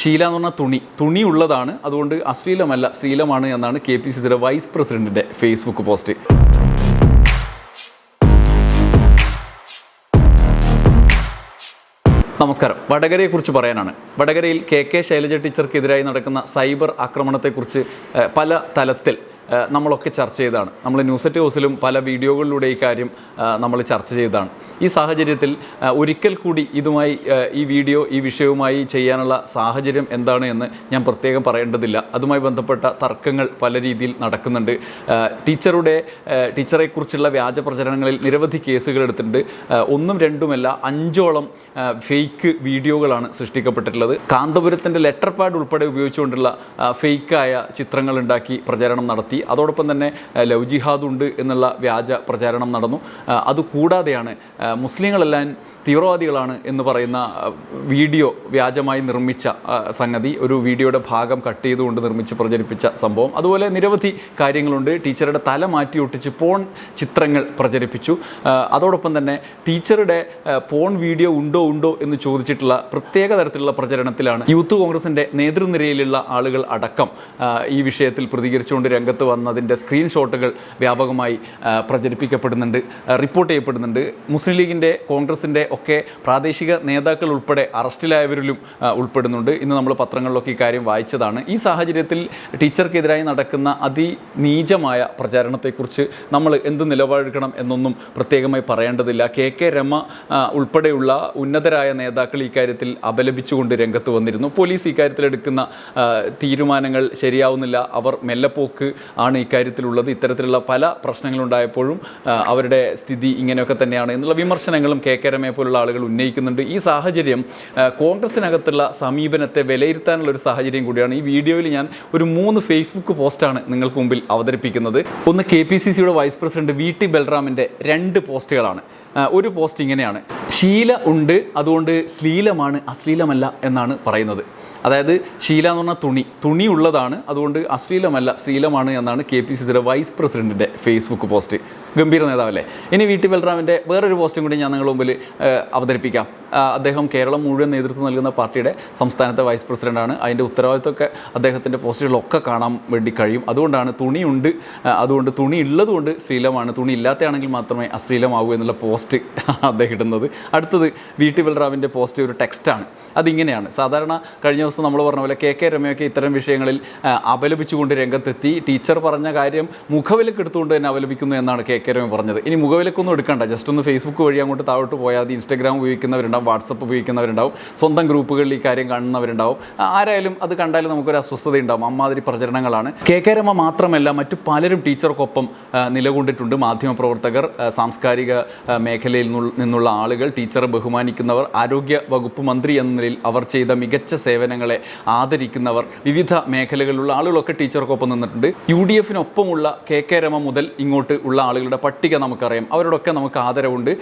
ശീല എന്ന് പറഞ്ഞാൽ തുണി. തുണി ഉള്ളതാണ്. അതുകൊണ്ട് അശ്ലീലമല്ല ശീലമാണ് എന്നാണ് കെ പി സി സിയുടെ വൈസ് പ്രസിഡന്റിന്റെ ഫേസ്ബുക്ക് പോസ്റ്റ്. നമസ്കാരം. വടകരയെക്കുറിച്ച് പറയാനാണ്. വടകരയിൽ കെ കെ ശൈലജ ടീച്ചർക്കെതിരായി നടക്കുന്ന സൈബർ ആക്രമണത്തെക്കുറിച്ച് പല തലത്തിൽ നമ്മളൊക്കെ ചർച്ച ചെയ്തതാണ്. നമ്മൾ ന്യൂസെറ്റ് ഹൗസിലും പല വീഡിയോകളിലൂടെ ഈ കാര്യം നമ്മൾ ചർച്ച ചെയ്തതാണ്. ഈ സാഹചര്യത്തിൽ ഒരിക്കൽ കൂടി ഇതുമായി ഈ വീഡിയോ ഈ വിഷയവുമായി ചെയ്യാനുള്ള സാഹചര്യം എന്താണ് എന്ന് ഞാൻ പ്രത്യേകം പറയേണ്ടതില്ല. അതുമായി ബന്ധപ്പെട്ട തർക്കങ്ങൾ പല രീതിയിൽ നടക്കുന്നുണ്ട്. ടീച്ചറുടെ ടീച്ചറെക്കുറിച്ചുള്ള വ്യാജ പ്രചരണങ്ങളിൽ നിരവധി കേസുകൾ എടുത്തിട്ടുണ്ട്. ഒന്നും രണ്ടുമല്ല അഞ്ചോളം ഫേക്ക് വീഡിയോകളാണ് സൃഷ്ടിക്കപ്പെട്ടിട്ടുള്ളത്. കാന്തപുരത്തിന്റെ ലെറ്റർ പാഡ് ഉൾപ്പെടെ ഉപയോഗിച്ചുകൊണ്ടുള്ള ഫേക്കായ ചിത്രങ്ങൾ ഉണ്ടാക്കി പ്രചാരണം നടത്തി. അതോടൊപ്പം തന്നെ ലവ് ജിഹാദ് ഉണ്ട് എന്നുള്ള വ്യാജ പ്രചാരണം നടന്നു. അതുകൂടാതെയാണ് മുസ്ലിങ്ങളെല്ലാം തീവ്രവാദികളാണ് എന്ന് പറയുന്ന വീഡിയോ വ്യാജമായി നിർമ്മിച്ച സംഗതി ഒരു വീഡിയോയുടെ ഭാഗം കട്ട് ചെയ്തുകൊണ്ട് നിർമ്മിച്ച് പ്രചരിപ്പിച്ച സംഭവം. അതുപോലെ നിരവധി കാര്യങ്ങളുണ്ട്. ടീച്ചറുടെ തല മാറ്റി ഒട്ടിച്ച് പോൺ ചിത്രങ്ങൾ പ്രചരിപ്പിച്ചു. അതോടൊപ്പം തന്നെ ടീച്ചറുടെ പോൺ വീഡിയോ ഉണ്ടോ ഉണ്ടോ എന്ന് ചോദിച്ചിട്ടുള്ള പ്രത്യേക തരത്തിലുള്ള പ്രചരണത്തിലാണ് യൂത്ത് കോൺഗ്രസിന്റെ നേതൃനിരയിലുള്ള ആളുകൾ അടക്കം ഈ വിഷയത്തിൽ പ്രതികരിച്ചുകൊണ്ട് രംഗത്ത് വന്നതിന്റെ സ്ക്രീൻഷോട്ടുകൾ വ്യാപകമായി പ്രചരിപ്പിക്കപ്പെടുന്നുണ്ട് റിപ്പോർട്ട് ചെയ്യപ്പെടുന്നുണ്ട്. മുസ്ലിം ലീഗിന്റെ കോൺഗ്രസിന്റെ ഒക്കെ പ്രാദേശിക നേതാക്കൾ ഉൾപ്പെടെ അറസ്റ്റിലായവരിലും ഉൾപ്പെടുന്നുണ്ട്. ഇന്ന് നമ്മൾ പത്രങ്ങളിലൊക്കെ ഈ കാര്യം വായിച്ചതാണ്. ഈ സാഹചര്യത്തിൽ ടീച്ചർക്കെതിരായി നടക്കുന്ന അതിനീചമായ പ്രചാരണത്തെക്കുറിച്ച് നമ്മൾ എന്ത് നിലപാടെടുക്കണം എന്നൊന്നും പ്രത്യേകമായി പറയേണ്ടതില്ല. കെ കെ രമ ഉൾപ്പെടെയുള്ള ഉന്നതരായ നേതാക്കൾ ഇക്കാര്യത്തിൽ അപലപിച്ചുകൊണ്ട് രംഗത്ത് വന്നിരുന്നു. പോലീസ് ആ, തീരുമാനങ്ങൾ ശരിയാവുന്നില്ല. അവർ മെല്ലപ്പോക്ക് ആണ് ഇക്കാര്യത്തിലുള്ളത് ഇത്തരത്തിലുള്ള പല പ്രശ്നങ്ങളുണ്ടായപ്പോഴും അവരുടെ സ്ഥിതി ഇങ്ങനെയൊക്കെ തന്നെയാണ് എന്നുള്ള വിമർശനങ്ങളും കെ കെ രമയെ പോലുള്ള ആളുകൾ ഉന്നയിക്കുന്നുണ്ട്. ഈ സാഹചര്യം കോൺഗ്രസിനകത്തുള്ള സമീപനത്തെ വിലയിരുത്താനുള്ള ഒരു സാഹചര്യം കൂടിയാണ്. ഈ വീഡിയോയിൽ ഞാൻ ഒരു മൂന്ന് ഫേസ്ബുക്ക് പോസ്റ്റാണ് നിങ്ങൾക്ക് മുമ്പിൽ അവതരിപ്പിക്കുന്നത്. ഒന്ന് കെ പി സി സിയുടെ വൈസ് പ്രസിഡന്റ് വി ടി ബൽറാമിന്റെ രണ്ട് പോസ്റ്റുകളാണ്. ഒരു പോസ്റ്റ് ഇങ്ങനെയാണ്. ശീല ഉണ്ട് അതുകൊണ്ട് ശ്ലീലമാണ് അശ്ലീലമല്ല എന്നാണ് പറയുന്നത്. അതായത് ശീല എന്ന് പറഞ്ഞാൽ തുണി തുണി ഉള്ളതാണ്. അതുകൊണ്ട് അശ്ലീലമല്ല ശീലമാണ് എന്നാണ് കെ പി സി സിയുടെ വൈസ് പ്രസിഡന്റിന്റെ ഫേസ്ബുക്ക് പോസ്റ്റ് ഗംഭീര നേതാവല്ലേ? ഇനി വി ടി ബൽറാമിന്റെ വേറൊരു പോസ്റ്റും കൂടി ഞാൻ നിങ്ങളുടെ മുമ്പിൽ അവതരിപ്പിക്കാം. അദ്ദേഹം കേരളം മുഴുവൻ നേതൃത്വം നൽകുന്ന പാർട്ടിയുടെ സംസ്ഥാനത്തെ വൈസ് പ്രസിഡന്റാണ്. അതിന്റെ ഉത്തരവാദിത്തമൊക്കെ അദ്ദേഹത്തിന്റെ പോസ്റ്റുകളിലൊക്കെ കാണാൻ വേണ്ടി കഴിയും. അതുകൊണ്ടാണ് തുണിയുണ്ട്. അതുകൊണ്ട് തുണി ഉള്ളതുകൊണ്ട് ശ്രീലമാണ് തുണി ഇല്ലാത്തയാണെങ്കിൽ മാത്രമേ അശ്ലീലമാകൂ എന്നുള്ള പോസ്റ്റ് അദ്ദേഹം ഇടുന്നത്. അടുത്തത് വി ടി ബൽറാമിന്റെ പോസ്റ്റ് ഒരു ടെക്സ്റ്റാണ് അതിങ്ങനെയാണ്. സാധാരണ കഴിഞ്ഞ ദിവസം നമ്മൾ പറഞ്ഞ പോലെ കെ കെ രമയൊക്കെ ഇത്തരം വിഷയങ്ങളിൽ അപലപിച്ചുകൊണ്ട് രംഗത്തെത്തി. ടീച്ചർ പറഞ്ഞ കാര്യം മുഖവിലക്ക് എടുത്തുകൊണ്ട് തന്നെ അപലപിക്കുന്നു എന്നാണ് കെ കെ രമ പറഞ്ഞത്. ഇനി മുഖവിലക്കൊന്നും എടുക്കണ്ട. ജസ്റ്റ് ഒന്ന് ഫേസ്ബുക്ക് വഴി അങ്ങോട്ട് താഴോട്ട് പോയാൽ മതി. ഇൻസ്റ്റാഗ്രാം ഉപയോഗിക്കുന്നവരുണ്ടാവും വാട്സപ്പ് ഉപയോഗിക്കുന്നവരുണ്ടാവും സ്വന്തം ഗ്രൂപ്പുകളിൽ ഈ കാര്യം കാണുന്നവരുണ്ടാവും. ആരായാലും അത് കണ്ടാലും നമുക്കൊരു അസ്വസ്ഥത ഉണ്ടാവും. അമ്മാതിരി പ്രചരണങ്ങളാണ്. കെ കെ രമ മാത്രമല്ല മറ്റു പലരും ടീച്ചർക്കൊപ്പം നിലകൊണ്ടിട്ടുണ്ട്. മാധ്യമപ്രവർത്തകർ സാംസ്കാരിക മേഖലയിൽ നിന്നുള്ള- ആളുകൾ ടീച്ചറെ ബഹുമാനിക്കുന്നവർ ആരോഗ്യ വകുപ്പ് മന്ത്രി എന്ന നിലയിൽ അവർ ചെയ്ത മികച്ച സേവനങ്ങളെ ആദരിക്കുന്നവർ വിവിധ മേഖലകളിലുള്ള ആളുകളൊക്കെ ടീച്ചർക്കൊപ്പം നിന്നിട്ടുണ്ട്. യു ഡി എഫിനൊപ്പമുള്ള കെ കെ രമ മുതൽ ഇങ്ങോട്ട് ഉള്ള ആളുകളുടെ പട്ടിക നമുക്കറിയാം. അവരോടൊക്കെ നമുക്ക് ആദരവുണ്ട്.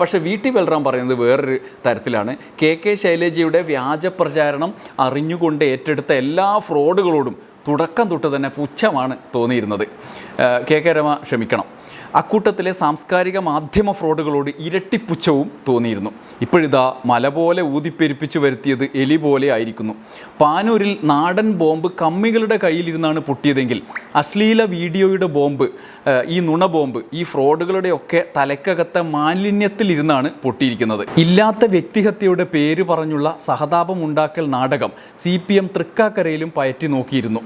പക്ഷേ വി ടി ബൽറാം പറയുന്നത് വേറൊരു തരത്തിലാണ്. കെ കെ ശൈലജയുടെ വ്യാജ പ്രചാരണം അറിഞ്ഞുകൊണ്ട് ഏറ്റെടുത്ത എല്ലാ ഫ്രോഡുകളോടും തുടക്കം തൊട്ട് തന്നെ പുച്ഛമാണ് തോന്നിയിരുന്നത്. കെ കെ രമ ക്ഷമിക്കണം. അക്കൂട്ടത്തിലെ സാംസ്കാരിക മാധ്യമ ഫ്രോഡുകളോട് ഇരട്ടിപ്പുച്ഛവും തോന്നിയിരുന്നു. ഇപ്പോഴിതാ മല പോലെ ഊതിപ്പെരുപ്പിച്ചു വരുത്തിയത് എലി പോലെ ആയിരിക്കുന്നു. പാനൂരിൽ നാടൻ ബോംബ് കമ്മികളുടെ കയ്യിലിരുന്നാണ് പൊട്ടിയതെങ്കിൽ അശ്ലീല വീഡിയോയുടെ ബോംബ് ഈ നുണ ബോംബ് ഈ ഫ്രോഡുകളുടെ ഒക്കെ തലക്കകത്തെ മാലിന്യത്തിലിരുന്നാണ് പൊട്ടിയിരിക്കുന്നത്. ഇല്ലാത്ത വ്യക്തിഹത്യയുടെ പേര് പറഞ്ഞുള്ള സഹതാപമുണ്ടാക്കൽ നാടകം സി പി എം തൃക്കാക്കരയിലും പയറ്റി നോക്കിയിരുന്നു.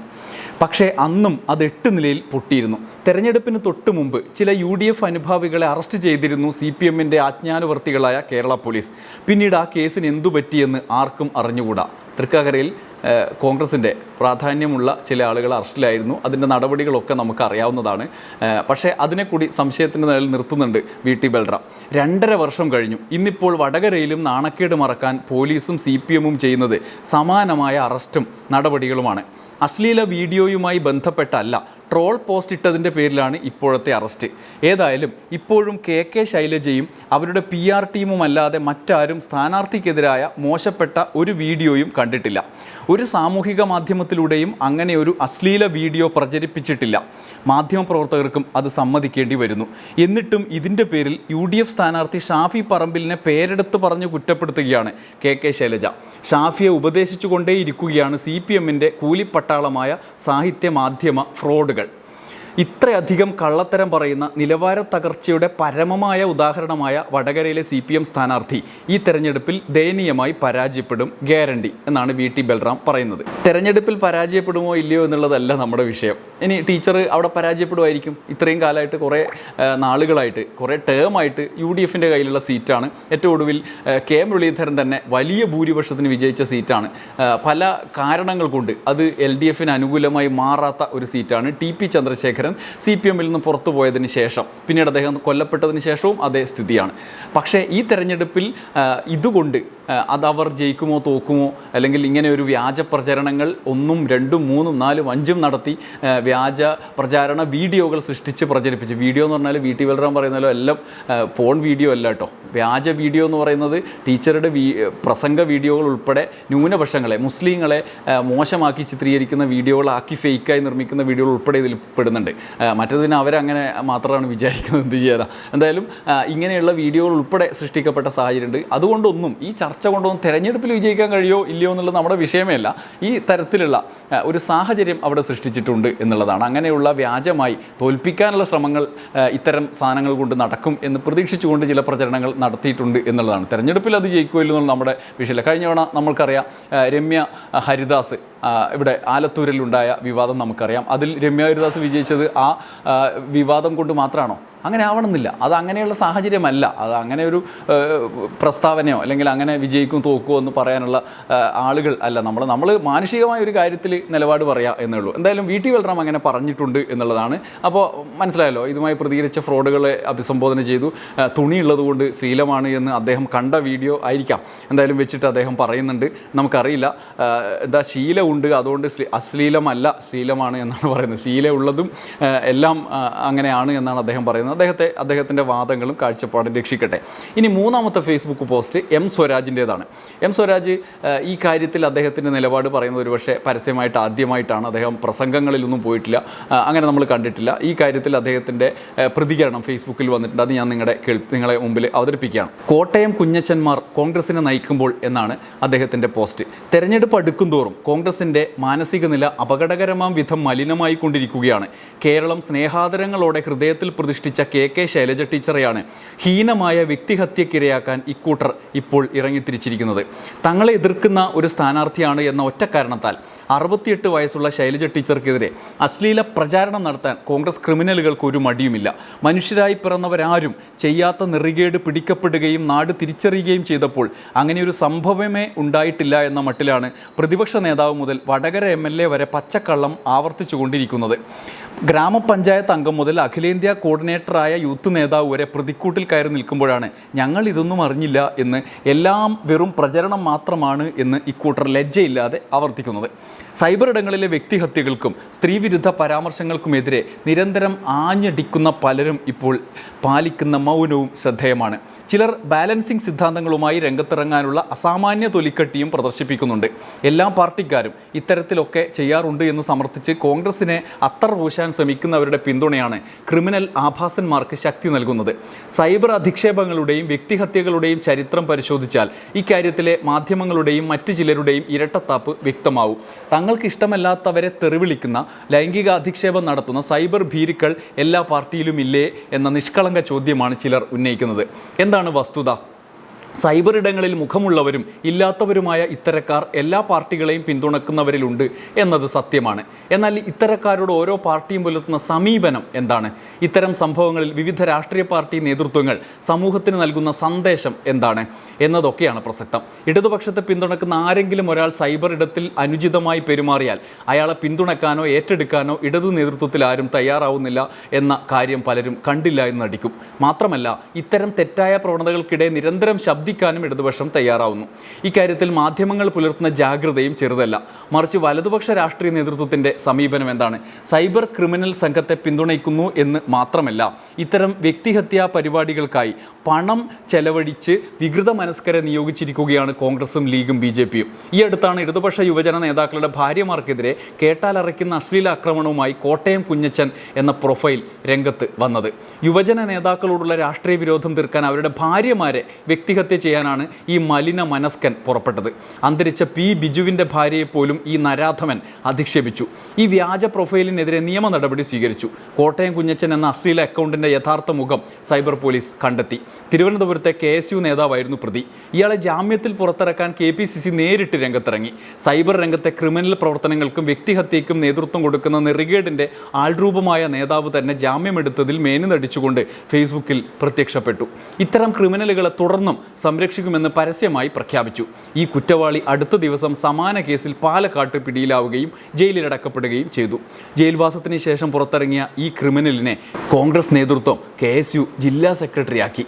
പക്ഷേ അന്നും അത് എട്ട് നിലയിൽ പൊട്ടിയിരുന്നു. തെരഞ്ഞെടുപ്പിന് തൊട്ട് മുമ്പ് ചില യു ഡി എഫ് അനുഭാവികളെ അറസ്റ്റ് ചെയ്തിരുന്നു സി പി എമ്മിന്റെ ആജ്ഞാനുവർത്തികളായ കേരള പോലീസ്. പിന്നീട് ആ കേസിന് എന്തു പറ്റിയെന്ന് ആർക്കും അറിഞ്ഞുകൂടാ. തൃക്കാക്കരയിൽ കോൺഗ്രസിന്റെ പ്രാധാന്യമുള്ള ചില ആളുകൾ അറസ്റ്റിലായിരുന്നു. അതിന്റെ നടപടികളൊക്കെ നമുക്ക് അറിയാവുന്നതാണ് പക്ഷേ അതിനെ കൂടി സംശയത്തിന്റെ നിലയിൽ നിർത്തുന്നുണ്ട് വി ടി ബൽറാം. രണ്ടര വർഷം കഴിഞ്ഞു. ഇന്നിപ്പോൾ വടകരയിലും നാണക്കേട് മറക്കാൻ പോലീസും സി പി എമ്മും ചെയ്യുന്നത് സമാനമായ അറസ്റ്റും നടപടികളുമാണ്. അശ്ലീല വീഡിയോയുമായി ബന്ധപ്പെട്ടല്ല ട്രോൾ പോസ്റ്റ് ഇട്ടതിന്റെ പേരിലാണ് ഇപ്പോഴത്തെ അറസ്റ്റ്. ഏതായാലും ഇപ്പോഴും കെ കെ ശൈലജയും അവരുടെ പി ആർ ടീമും അല്ലാതെ മറ്റാരും സ്ഥാനാർത്ഥിക്കെതിരായ മോശപ്പെട്ട ഒരു വീഡിയോയും കണ്ടിട്ടില്ല. ഒരു സാമൂഹിക മാധ്യമത്തിലൂടെയും അങ്ങനെ ഒരു അശ്ലീല വീഡിയോ പ്രചരിപ്പിച്ചിട്ടില്ല. മാധ്യമപ്രവർത്തകർക്കും അത് സമ്മതിക്കേണ്ടി വരുന്നു. എന്നിട്ടും ഇതിന്റെ പേരിൽ യു ഡി എഫ് സ്ഥാനാർത്ഥി ഷാഫി പറമ്പിലിനെ പേരെടുത്ത് പറഞ്ഞ് കുറ്റപ്പെടുത്തുകയാണ് കെ കെ ശൈലജ. ഷാഫിയെ ഉപദേശിച്ചുകൊണ്ടേയിരിക്കുകയാണ് സി പി എമ്മിന്റെ കൂലിപ്പട്ടാളമായ സാഹിത്യ മാധ്യമ ഫ്രോഡുകൾ. ഇത്രയധികം കള്ളത്തരം പറയുന്ന നിലവാര തകർച്ചയുടെ പരമമായ ഉദാഹരണമായ വടകരയിലെ സി പി എം സ്ഥാനാർത്ഥി ഈ തെരഞ്ഞെടുപ്പിൽ ദയനീയമായി പരാജയപ്പെടും ഗ്യാരണ്ടി എന്നാണ് വി ടി ബൽറാം പറയുന്നത്. തെരഞ്ഞെടുപ്പിൽ പരാജയപ്പെടുമോ ഇല്ലയോ എന്നുള്ളതല്ല നമ്മുടെ വിഷയം. ഇനി ടീച്ചർ അവിടെ പരാജയപ്പെടുമായിരിക്കും. ഇത്രയും കാലമായിട്ട് കുറേ നാളുകളായിട്ട് കുറേ ടേമായിട്ട് യു ഡി എഫിന്റെ കയ്യിലുള്ള സീറ്റാണ്. ഏറ്റവും ഒടുവിൽ കെ എം മുരളീധരൻ തന്നെ വലിയ ഭൂരിപക്ഷത്തിന് വിജയിച്ച സീറ്റാണ്. പല കാരണങ്ങൾ കൊണ്ട് അത് എൽ ഡി എഫിന് അനുകൂലമായി മാറാത്ത ഒരു സീറ്റാണ് T P Chandrasekharan C P എമ്മിൽ നിന്ന് പുറത്തു പോയതിന് ശേഷം. പിന്നീട് അദ്ദേഹം കൊല്ലപ്പെട്ടതിന് ശേഷവും അതേ സ്ഥിതിയാണ്. പക്ഷേ ഈ തെരഞ്ഞെടുപ്പിൽ ഇതുകൊണ്ട് അതവർ ജയിക്കുമോ തോക്കുമോ അല്ലെങ്കിൽ ഇങ്ങനെ ഒരു വ്യാജ പ്രചരണങ്ങൾ ഒന്നും രണ്ടും മൂന്നും നാലും അഞ്ചും നടത്തി വ്യാജ പ്രചാരണ വീഡിയോകൾ സൃഷ്ടിച്ച് പ്രചരിപ്പിച്ച്. വീഡിയോ എന്ന് പറഞ്ഞാൽ വീട്ടിൽ ബലറാം പറയുന്നല്ലോ എല്ലാം പോൺ വീഡിയോ അല്ല കേട്ടോ. വ്യാജ വീഡിയോ എന്ന് പറയുന്നത് ടീച്ചറുടെ വീ പ്രസംഗ വീഡിയോകൾ ഉൾപ്പെടെ ന്യൂനപക്ഷങ്ങളെ മുസ്ലിങ്ങളെ മോശമാക്കി ചിത്രീകരിക്കുന്ന വീഡിയോകളാക്കി ഫേക്കായി നിർമ്മിക്കുന്ന വീഡിയോകൾ ഉൾപ്പെടെ ഇതിൽ പെടുന്നുണ്ട്. മറ്റേത് പിന്നെ അവരങ്ങനെ മാത്രമാണ് വിചാരിക്കുന്നത്. എന്ത് ചെയ്യാറ് എന്തായാലും ഇങ്ങനെയുള്ള വീഡിയോകൾ ഉൾപ്പെടെ സൃഷ്ടിക്കപ്പെട്ട സാഹചര്യമുണ്ട്. അതുകൊണ്ടൊന്നും ഈ ചർച്ച കൊണ്ടൊന്നും തെരഞ്ഞെടുപ്പിൽ വിജയിക്കാൻ കഴിയോ ഇല്ലയോ എന്നുള്ളത് നമ്മുടെ വിഷയമേ അല്ല ഈ തരത്തിലുള്ള ഒരു സാഹചര്യം അവിടെ സൃഷ്ടിച്ചിട്ടുണ്ട് എന്നുള്ളതാണ്. അങ്ങനെയുള്ള വ്യാജമായി തോൽപ്പിക്കാനുള്ള ശ്രമങ്ങൾ ഇത്തരം സാധനങ്ങൾ കൊണ്ട് നടക്കും എന്ന് പ്രതീക്ഷിച്ചുകൊണ്ട് ചില പ്രചരണങ്ങൾ നടത്തിയിട്ടുണ്ട് എന്നുള്ളതാണ്. തെരഞ്ഞെടുപ്പിൽ അത് ജയിക്കുമല്ലോ എന്നുള്ള നമ്മുടെ വിഷയമല്ല. കഴിഞ്ഞ തവണ നമ്മൾക്കറിയാം രമ്യ ഹരിദാസ് ഇവിടെ ആലത്തൂരിലുണ്ടായ വിവാദം നമുക്കറിയാം. അതിൽ രമ്യ ഹരിദാസ് വിജയിച്ചത് ആ വിവാദം കൊണ്ട് മാത്രമാണോ അങ്ങനെ ആവണമെന്നില്ല. അത് അങ്ങനെയുള്ള സാഹചര്യമല്ല. അത് അങ്ങനെ ഒരു പ്രസ്താവനയോ അല്ലെങ്കിൽ അങ്ങനെ വിജയിക്കും തോക്കുമോ എന്ന് പറയാനുള്ള ആളുകൾ അല്ല. നമ്മൾ നമ്മൾ മാനുഷികമായ ഒരു കാര്യത്തിൽ നിലപാട് പറയാം എന്നേ ഉള്ളൂ. എന്തായാലും വി ടി ബൽറാം അങ്ങനെ പറഞ്ഞിട്ടുണ്ട് എന്നുള്ളതാണ്. അപ്പോൾ മനസ്സിലായല്ലോ ഇതുമായി പ്രതികരിച്ച ഫ്രോഡുകളെ അഭിസംബോധന ചെയ്തു. തുണിയുള്ളതുകൊണ്ട് തുണിയുള്ളത് കൊണ്ട് ശീലമാണ് എന്ന് അദ്ദേഹം കണ്ട വീഡിയോ ആയിരിക്കാം. എന്തായാലും വെച്ചിട്ട് അദ്ദേഹം പറയുന്നുണ്ട്. നമുക്കറിയില്ല. എന്താ എന്താ ശീലമുണ്ട് അതുകൊണ്ട് ശ്ലീ- അശ്ലീലമല്ല ശീലമാണ് എന്നാണ് പറയുന്നത്. ശീലമുള്ളതും എല്ലാം അങ്ങനെയാണ് എന്നാണ് അദ്ദേഹം പറയുന്നത്. അദ്ദേഹത്തെ അദ്ദേഹത്തിന്റെ വാദങ്ങളും കാഴ്ചപ്പാടും രക്ഷിക്കട്ടെ. ഇനി മൂന്നാമത്തെ ഫേസ്ബുക്ക് പോസ്റ്റ് എം സ്വരാജിന്റേതാണ് എം സ്വരാജ് ഈ കാര്യത്തിൽ അദ്ദേഹത്തിന്റെ നിലപാട് പറയുന്നത് ഒരുപക്ഷെ പരസ്യമായിട്ട് ആദ്യമായിട്ടാണ്. അദ്ദേഹം പ്രസംഗങ്ങളിലൊന്നും പോയിട്ടില്ല. അങ്ങനെ നമ്മൾ കണ്ടിട്ടില്ല. ഈ കാര്യത്തിൽ അദ്ദേഹത്തിന്റെ പ്രതികരണം ഫേസ്ബുക്കിൽ വന്നിട്ടുണ്ട്. അത് ഞാൻ നിങ്ങളുടെ നിങ്ങളെ മുമ്പിൽ അവതരിപ്പിക്കുകയാണ്. കോട്ടയം കുഞ്ഞച്ചന്മാർ കോൺഗ്രസിനെ നയിക്കുമ്പോൾ എന്നാണ് അദ്ദേഹത്തിന്റെ പോസ്റ്റ്. തെരഞ്ഞെടുപ്പ് അടുക്കും തോറും കോൺഗ്രസിന്റെ മാനസിക നില അപകടകരമാം വിധം മലിനമായി കൊണ്ടിരിക്കുകയാണ് കേരളം സ്നേഹാദരങ്ങളോടെ ഹൃദയത്തിൽ പ്രതിഷ്ഠിച്ച കെ കെ ശൈലജ ടീച്ചറെയാണ് ഹീനമായ വ്യക്തിഹത്യക്കിരയാക്കാൻ ഇക്കൂട്ടർ ഇപ്പോൾ ഇറങ്ങിത്തിരിച്ചിരിക്കുന്നത്. തങ്ങളെ എതിർക്കുന്ന ഒരു സ്ഥാനാർത്ഥിയാണ് എന്ന ഒറ്റ കാരണത്താൽ അറുപത്തിയെട്ട് വയസ്സുള്ള ശൈലജ ടീച്ചർക്കെതിരെ അശ്ലീല പ്രചാരണം നടത്താൻ കോൺഗ്രസ് ക്രിമിനലുകൾക്ക് ഒരു മടിയുമില്ല. മനുഷ്യരായി പിറന്നവരാരും ചെയ്യാത്ത നെറികേട് പിടിക്കപ്പെടുകയും നാട് തിരിച്ചറിയുകയും ചെയ്തപ്പോൾ അങ്ങനെ ഒരു സംഭവമേ ഉണ്ടായിട്ടില്ല എന്ന മട്ടിലാണ് പ്രതിപക്ഷ നേതാവ് മുതൽ വടകര എം എൽ എ വരെ പച്ചക്കള്ളം ആവർത്തിച്ചു ആവർത്തിച്ചുകൊണ്ടിരിക്കുന്നത്. ഗ്രാമപഞ്ചായത്ത് അംഗം മുതൽ അഖിലേന്ത്യാ കോർഡിനേറ്ററായ യൂത്ത് നേതാവ് വരെ പ്രതിക്കൂട്ടിൽ കയറി നിൽക്കുമ്പോഴാണ് ഞങ്ങൾ ഇതൊന്നും അറിഞ്ഞില്ല എന്ന് എല്ലാം വെറും പ്രചരണം മാത്രമാണ് എന്ന് ഇക്കൂട്ടർ ലജ്ജയില്ലാതെ ആവർത്തിക്കുന്നത്. സൈബർ ഇടങ്ങളിലെ വ്യക്തിഹത്യകൾക്കും സ്ത്രീവിരുദ്ധ പരാമർശങ്ങൾക്കുമെതിരെ നിരന്തരം ആഞ്ഞടിക്കുന്ന പലരും ഇപ്പോൾ പാലിക്കുന്ന മൗനവും ശ്രദ്ധേയമാണ്. ചിലർ ബാലൻസിംഗ് സിദ്ധാന്തങ്ങളുമായി രംഗത്തിറങ്ങാനുള്ള അസാമാന്യ തൊലിക്കട്ടിയും പ്രദർശിപ്പിക്കുന്നുണ്ട്. എല്ലാ പാർട്ടിക്കാരും ഇത്തരത്തിലൊക്കെ ചെയ്യാറുണ്ട് എന്ന് സമർത്ഥിച്ച് കോൺഗ്രസിനെ അത്തർ പൂശാൻ ശ്രമിക്കുന്നവരുടെ പിന്തുണയാണ് ക്രിമിനൽ ആഭാസന്മാർക്ക് ശക്തി നൽകുന്നത്. സൈബർ അധിക്ഷേപങ്ങളുടെയും വ്യക്തിഹത്യകളുടെയും ചരിത്രം പരിശോധിച്ചാൽ ഇക്കാര്യത്തിലെ മാധ്യമങ്ങളുടെയും മറ്റു ചിലരുടെയും ഇരട്ടത്താപ്പ് വ്യക്തമാവും. തങ്ങൾക്ക് ഇഷ്ടമല്ലാത്തവരെ തെറിവിളിക്കുന്ന ലൈംഗിക അധിക്ഷേപം നടത്തുന്ന സൈബർ ഭീരുക്കൾ എല്ലാ പാർട്ടിയിലും ഇല്ലേ എന്ന നിഷ്കളങ്ക ചോദ്യമാണ് ചിലർ ഉന്നയിക്കുന്നത്. എന്താണ് വസ്തുത? സൈബർ ഇടങ്ങളിൽ മുഖമുള്ളവരും ഇല്ലാത്തവരുമായ ഇത്തരക്കാർ എല്ലാ പാർട്ടികളെയും പിന്തുണക്കുന്നവരിലുണ്ട് എന്നത് സത്യമാണ്. എന്നാൽ ഇത്തരക്കാരോട് ഓരോ പാർട്ടിയും പുലർത്തുന്ന സമീപനം എന്താണ്? ഇത്തരം സംഭവങ്ങളിൽ വിവിധ രാഷ്ട്രീയ പാർട്ടി നേതൃത്വങ്ങൾ സമൂഹത്തിന് നൽകുന്ന സന്ദേശം എന്താണ്? എന്നതൊക്കെയാണ് പ്രസക്തം. ഇടതുപക്ഷത്തെ പിന്തുണക്കുന്ന ആരെങ്കിലും ഒരാൾ സൈബർ ഇടത്തിൽ അനുചിതമായി പെരുമാറിയാൽ അയാളെ പിന്തുണക്കാനോ ഏറ്റെടുക്കാനോ ഇടതു നേതൃത്വത്തിൽ ആരും തയ്യാറാവുന്നില്ല എന്ന കാര്യം പലരും കണ്ടില്ല എന്ന് നടിക്കും. മാത്രമല്ല ഇത്തരം തെറ്റായ പ്രവണതകൾക്കിടെ നിരന്തരം ശബ്ദം ശബ്ദിക്കാനും ഇടതുപക്ഷം തയ്യാറാവുന്നു. ഇക്കാര്യത്തിൽ മാധ്യമങ്ങൾ പുലർത്തുന്ന ജാഗ്രതയും ചെറുതല്ല. മറിച്ച് വലതുപക്ഷ രാഷ്ട്രീയ നേതൃത്വത്തിന്റെ സമീപനം എന്താണ്? സൈബർ ക്രിമിനൽ സംഘത്തെ പിന്തുണയ്ക്കുന്നു എന്ന് മാത്രമല്ല ഇത്തരം വ്യക്തിഹത്യാ പരിപാടികൾക്കായി പണം ചെലവഴിച്ച് വികൃത മനസ്കരെ നിയോഗിച്ചിരിക്കുകയാണ് കോൺഗ്രസും ലീഗും ബി ജെ പിയും. ഈ അടുത്താണ് ഇടതുപക്ഷ യുവജന നേതാക്കളുടെ ഭാര്യമാർക്കെതിരെ കേട്ടാലറയ്ക്കുന്ന അശ്ലീല ആക്രമണവുമായി കോട്ടയം കുഞ്ഞച്ചൻ എന്ന പ്രൊഫൈൽ രംഗത്ത് വന്നത്. യുവജന നേതാക്കളോടുള്ള രാഷ്ട്രീയ വിരോധം തീർക്കാൻ അവരുടെ ഭാര്യമാരെ വ്യക്തിഹത്യ ചെയ്യാനാണ് ഈ മലിന മനസ്കൻ പുറപ്പെട്ടത്. അന്തരിച്ച പി ബിജുവിന്റെ ഭാര്യയെ പോലും ഈ നരാധമൻ അധിക്ഷേപിച്ചു. ഈ വ്യാജ പ്രൊഫൈലിനെതിരെ നിയമ നടപടി സ്വീകരിച്ചു. കോട്ടയം കുഞ്ഞച്ചൻ എന്ന അശ്ലീല അക്കൗണ്ടിന്റെ യഥാർത്ഥ മുഖം സൈബർ പോലീസ് കണ്ടെത്തി. തിരുവനന്തപുരത്തെ കെ എസ് യു നേതാവായിരുന്നു പ്രതി. ഇയാളെ ജാമ്യത്തിൽ പുറത്തിറക്കാൻ കെ പി സി സി നേരിട്ട് രംഗത്തിറങ്ങി. സൈബർ രംഗത്തെ ക്രിമിനൽ പ്രവർത്തനങ്ങൾക്കും വ്യക്തിഹത്യയ്ക്കും നേതൃത്വം കൊടുക്കുന്ന നെറിഗേഡിന്റെ ആൾരൂപമായ നേതാവ് തന്നെ ജാമ്യമെടുത്തതിൽ മേനി നടിച്ചുകൊണ്ട് ഫേസ്ബുക്കിൽ പ്രത്യക്ഷപ്പെട്ടു. ഇത്തരം ക്രിമിനലുകളെ തുടർന്നും സംരക്ഷിക്കുമെന്ന് പരസ്യമായി പ്രഖ്യാപിച്ചു. ഈ കുറ്റവാളി അടുത്ത ദിവസം സമാന കേസിൽ പാലക്കാട്ട് പിടിയിലാവുകയും ജയിലിലടക്കപ്പെടുകയും ചെയ്തു. ജയിൽവാസത്തിന് ശേഷം പുറത്തിറങ്ങിയ ഈ ക്രിമിനലിനെ കോൺഗ്രസ് നേതൃത്വം കെ എസ് യു ജില്ലാ സെക്രട്ടറിയാക്കി.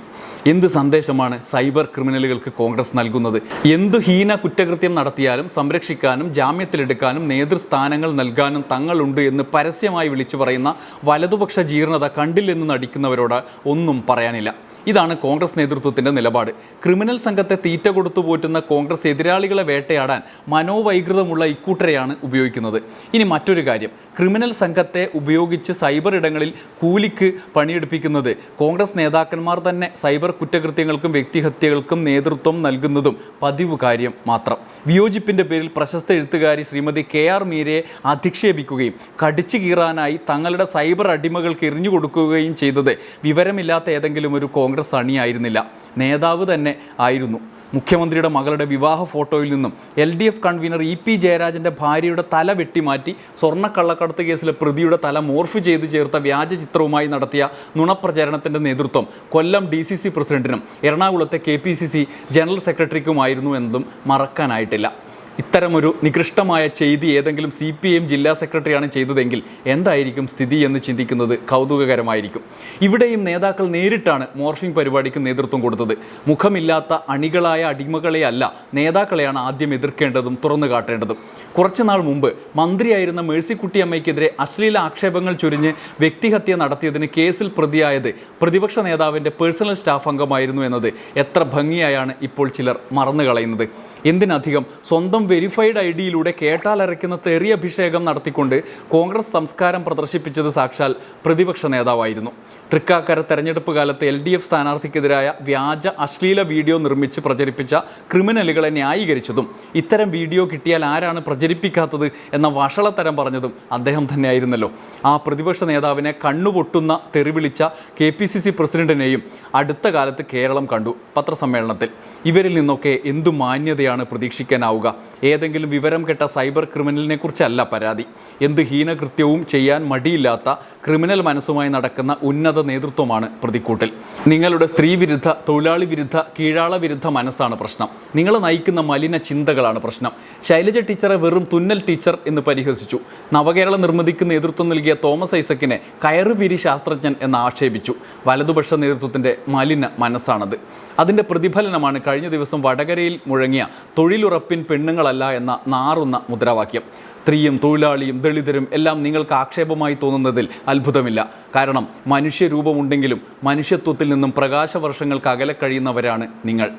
എന്ത് സന്ദേശമാണ് സൈബർ ക്രിമിനലുകൾക്ക് കോൺഗ്രസ് നൽകുന്നത്? എന്തു ഹീന കുറ്റകൃത്യം നടത്തിയാലും സംരക്ഷിക്കാനും ജാമ്യത്തിലെടുക്കാനും നേതൃസ്ഥാനങ്ങൾ നൽകാനും തങ്ങളുണ്ട് എന്ന് പരസ്യമായി വിളിച്ചു പറയുന്ന വലതുപക്ഷ ജീർണത കണ്ടില്ലെന്ന് നടിക്കുന്നവരോട് ഒന്നും പറയാനില്ല. ഇതാണ് കോൺഗ്രസ് നേതൃത്വത്തിന്റെ നിലപാട്. ക്രിമിനൽ സംഘത്തെ തീറ്റ കൊടുത്തു പോറ്റുന്ന കോൺഗ്രസ് എതിരാളികളെ വേട്ടയാടാൻ മനോവൈകൃതമുള്ള ഇക്കൂട്ടരെയാണ് ഉപയോഗിക്കുന്നത്. ഇനി മറ്റൊരു കാര്യം. ക്രിമിനൽ സംഘത്തെ ഉപയോഗിച്ച് സൈബർ ഇടങ്ങളിൽ കൂലിക്ക് പണിയെടുപ്പിക്കുന്നത് കോൺഗ്രസ് നേതാക്കന്മാർ തന്നെ സൈബർ കുറ്റകൃത്യങ്ങൾക്കും വ്യക്തിഹത്യകൾക്കും നേതൃത്വം നൽകുന്നതും പതിവ് കാര്യം മാത്രം. വിയോജിപ്പിന്റെ പേരിൽ പ്രശസ്ത എഴുത്തുകാരി ശ്രീമതി കെ ആർ മീരയെ അധിക്ഷേപിക്കുകയും കടിച്ചു കീറാനായി തങ്ങളുടെ സൈബർ അടിമകൾക്ക് എറിഞ്ഞു കൊടുക്കുകയും ചെയ്തത് വിവരമില്ലാത്ത ഏതെങ്കിലും ഒരു കോൺഗ്രസ് അണിയായിരുന്നില്ല. നേതാവ് തന്നെ ആയിരുന്നു. മുഖ്യമന്ത്രിയുടെ മകളുടെ വിവാഹ ഫോട്ടോയിൽ നിന്നും L D F convener E P ജയരാജന്റെ ഭാര്യയുടെ തല വെട്ടിമാറ്റി സ്വർണക്കള്ളക്കടത്ത് കേസിലെ പ്രതിയുടെ തല മോർഫ് ചെയ്ത് ചേർത്ത വ്യാജ ചിത്രവുമായി നടത്തിയ നുണപ്രചരണത്തിന്റെ നേതൃത്വം കൊല്ലം ഡി സി സി പ്രസിഡന്റിനും എറണാകുളത്തെ K P C C general സെക്രട്ടറിക്കുമായിരുന്നു എന്നതും മറക്കാനായിട്ടില്ല. ഇത്തരമൊരു നികൃഷ്ടമായ ചെയ്തി ഏതെങ്കിലും സി പി എം ജില്ലാ സെക്രട്ടറിയാണ് ചെയ്തതെങ്കിൽ എന്തായിരിക്കും സ്ഥിതി എന്ന് ചിന്തിക്കുന്നത് കൗതുകകരമായിരിക്കും. ഇവിടെയും നേതാക്കൾ നേരിട്ടാണ് മോർഫിംഗ് പരിപാടിക്ക് നേതൃത്വം കൊടുത്തത്. മുഖമില്ലാത്ത അണികളായ അടിമകളെ അല്ല നേതാക്കളെയാണ് ആദ്യം എതിർക്കേണ്ടതും തുറന്നു കാട്ടേണ്ടതും. കുറച്ചുനാൾ മുമ്പ് മന്ത്രിയായിരുന്ന മേഴ്സിക്കുട്ടിയമ്മയ്ക്കെതിരെ അശ്ലീല ആക്ഷേപങ്ങൾ ചൊരിഞ്ഞ് വ്യക്തിഹത്യ നടത്തിയതിന് കേസിൽ പ്രതിയായത് പ്രതിപക്ഷ നേതാവിന്റെ പേഴ്സണൽ സ്റ്റാഫ് അംഗമായിരുന്നു എന്നത് എത്ര ഭംഗിയായാണ് ഇപ്പോൾ ചിലർ മറന്നു കളയുന്നത് എന്തിനധികം? സ്വന്തം വെരിഫൈഡ് ഐ ഡിയിലൂടെ കേട്ടാലരയ്ക്കുന്ന തെറി അഭിഷേകം നടത്തിക്കൊണ്ട് കോൺഗ്രസ് സംസ്കാരം പ്രദർശിപ്പിച്ചത് സാക്ഷാൽ പ്രതിപക്ഷ നേതാവായിരുന്നു. തൃക്കാക്കര തെരഞ്ഞെടുപ്പ് കാലത്ത് എൽ ഡി എഫ് സ്ഥാനാർത്ഥിക്കെതിരായ വ്യാജ അശ്ലീല വീഡിയോ നിർമ്മിച്ച് പ്രചരിപ്പിച്ച ക്രിമിനലുകളെ ന്യായീകരിച്ചതും ഇത്തരം വീഡിയോ കിട്ടിയാൽ ആരാണ് പ്രചരിപ്പിക്കാത്തത് എന്ന വഷളത്തരം പറഞ്ഞതും അദ്ദേഹം തന്നെയായിരുന്നല്ലോ. ആ പ്രതിപക്ഷ നേതാവിനെ കണ്ണുപൊട്ടുന്ന തെറിവിളിച്ച കെ പി സി സി പ്രസിഡന്റിനെയും അടുത്ത കാലത്ത് കേരളം കണ്ടു പത്രസമ്മേളനത്തിൽ. ഇവരിൽ നിന്നൊക്കെ എന്തു മാന്യതയാണ് പ്രതീക്ഷിക്കാനാവുക? ഏതെങ്കിലും വിവരം കെട്ട സൈബർ ക്രിമിനലിനെ കുറിച്ചല്ല പരാതി. എന്ത് ഹീനകൃത്യവും ചെയ്യാൻ മടിയില്ലാത്ത ക്രിമിനൽ മനസ്സുമായി നടക്കുന്ന ഉന്നത നേതൃത്വമാണ് പ്രതിക്കൂട്ടിൽ. നിങ്ങളുടെ സ്ത്രീ വിരുദ്ധ തൊഴിലാളി വിരുദ്ധ കീഴാള വിരുദ്ധ മനസ്സാണ് പ്രശ്നം. നിങ്ങൾ നയിക്കുന്ന മലിന ചിന്തകളാണ് പ്രശ്നം. ശൈലജ ടീച്ചറെ വെറും തുന്നൽ ടീച്ചർ എന്ന് പരിഹസിച്ചു. നവകേരള നിർമ്മിതിക്ക് നേതൃത്വം നൽകിയ തോമസ് ഐസക്കിനെ കയറുപിരി ശാസ്ത്രജ്ഞൻ എന്ന് ആക്ഷേപിച്ചു. വലതുപക്ഷ നേതൃത്വത്തിന്റെ മലിന മനസ്സാണത്. അതിന്റെ പ്രതിഫലനമാണ് കഴിഞ്ഞ ദിവസം വടകരയിൽ മുഴങ്ങിയ തൊഴിലുറപ്പിൻ പെണ്ണുങ്ങളല്ല എന്ന നാറുന്ന മുദ്രാവാക്യം. സ്ത്രീയും തൊഴിലാളിയും ദളിതരും എല്ലാം നിങ്ങൾക്ക് ആക്ഷേപമായി തോന്നുന്നതിൽ അത്ഭുതമില്ല. കാരണം മനുഷ്യരൂപമുണ്ടെങ്കിലും മനുഷ്യത്വത്തിൽ നിന്നും പ്രകാശവർഷങ്ങൾക്ക് അകലെ കഴിയുന്നവരാണ് നിങ്ങൾ.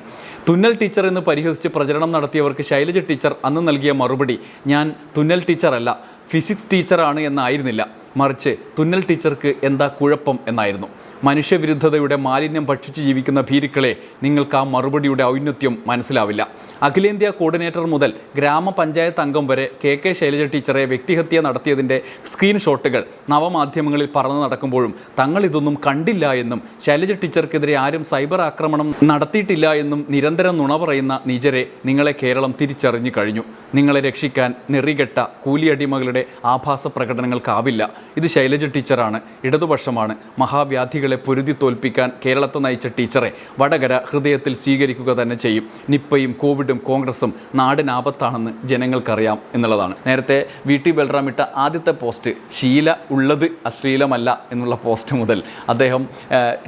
തുന്നൽ ടീച്ചർ എന്ന് പരിഹസിച്ച് പ്രചരണം നടത്തിയവർക്ക് ശൈലജ ടീച്ചർ അന്ന് നൽകിയ മറുപടി ഞാൻ തുന്നൽ ടീച്ചറല്ല ഫിസിക്സ് ടീച്ചറാണ് എന്നായിരുന്നില്ല. മറിച്ച് തുന്നൽ ടീച്ചർക്ക് എന്താ കുഴപ്പം എന്നായിരുന്നു. മനുഷ്യവിരുദ്ധതയുടെ മാലിന്യം ഭക്ഷിച്ച് ജീവിക്കുന്ന ഭീരുക്കളെ നിങ്ങൾക്ക് ആ മറുപടിയുടെ ഔന്നത്യം മനസ്സിലാവില്ല. അഖിലേന്ത്യാ കോർഡിനേറ്റർ മുതൽ ഗ്രാമപഞ്ചായത്ത് അംഗം വരെ കെ കെ ശൈലജ ടീച്ചറെ വ്യക്തിഹത്യ നടത്തിയതിന്റെ സ്ക്രീൻഷോട്ടുകൾ നവമാധ്യമങ്ങളിൽ പറന്നു നടക്കുമ്പോഴും തങ്ങൾ ഇതൊന്നും കണ്ടില്ല എന്നും ശൈലജ ടീച്ചർക്കെതിരെ ആരും സൈബർ ആക്രമണം നടത്തിയിട്ടില്ല എന്നും നിരന്തരം നുണ പറയുന്ന നിജരെ നിങ്ങളെ കേരളം തിരിച്ചറിഞ്ഞു കഴിഞ്ഞു. നിങ്ങളെ രക്ഷിക്കാൻ നെറികെട്ട കൂലിയടിമകളുടെ ആഭാസ പ്രകടനങ്ങൾക്കാവില്ല. ഇത് ശൈലജ ടീച്ചറാണ്. ഇടതുപക്ഷമാണ്. മഹാവ്യാധികളെ പൊരുതി തോൽപ്പിക്കാൻ കേരളത്തെ നയിച്ച ടീച്ചറെ വടകര ഹൃദയത്തിൽ സ്വീകരിക്കുക തന്നെ ചെയ്യും. നിപ്പയും കോവിഡും ഗവൺമെന്റും കോൺഗ്രസും നാടിനാപത്താണെന്ന് ജനങ്ങൾക്കറിയാം എന്നുള്ളതാണ്. നേരത്തെ വി ടി ബൽറാം ഇട്ട ആദ്യത്തെ പോസ്റ്റ് ശീല ഉള്ളത് അശ്ലീലമല്ല എന്നുള്ള പോസ്റ്റ് മുതൽ അദ്ദേഹം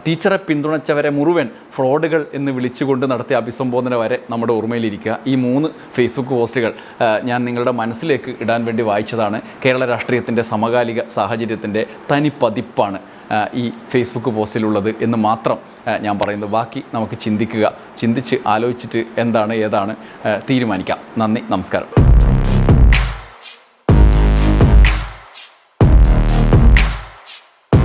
ടീച്ചറെ പിന്തുണച്ചവരെ മുഴുവൻ ഫ്രോഡുകൾ എന്ന് വിളിച്ചുകൊണ്ട് നടത്തിയ അഭിസംബോധന വരെ നമ്മുടെ ഓർമ്മയിലിരിക്കുക. ഈ മൂന്ന് ഫേസ്ബുക്ക് പോസ്റ്റുകൾ ഞാൻ നിങ്ങളുടെ മനസ്സിലേക്ക് ഇടാൻ വേണ്ടി വായിച്ചതാണ്. കേരള രാഷ്ട്രീയത്തിന്റെ സമകാലിക സാഹചര്യത്തിന്റെ തനി പതിപ്പാണ് ആ, ഈ ഫേസ്ബുക്ക് പോസ്റ്റിലുള്ളത് എന്ന് മാത്രം ഞാൻ പറയുന്നു. ബാക്കി നമുക്ക് ചിന്തിക്കുക ചിന്തിച്ച് ആലോചിച്ചിട്ട് എന്താണ് ഏതാണ് തീരുമാനിക്കാം. നന്ദി നമസ്കാരം.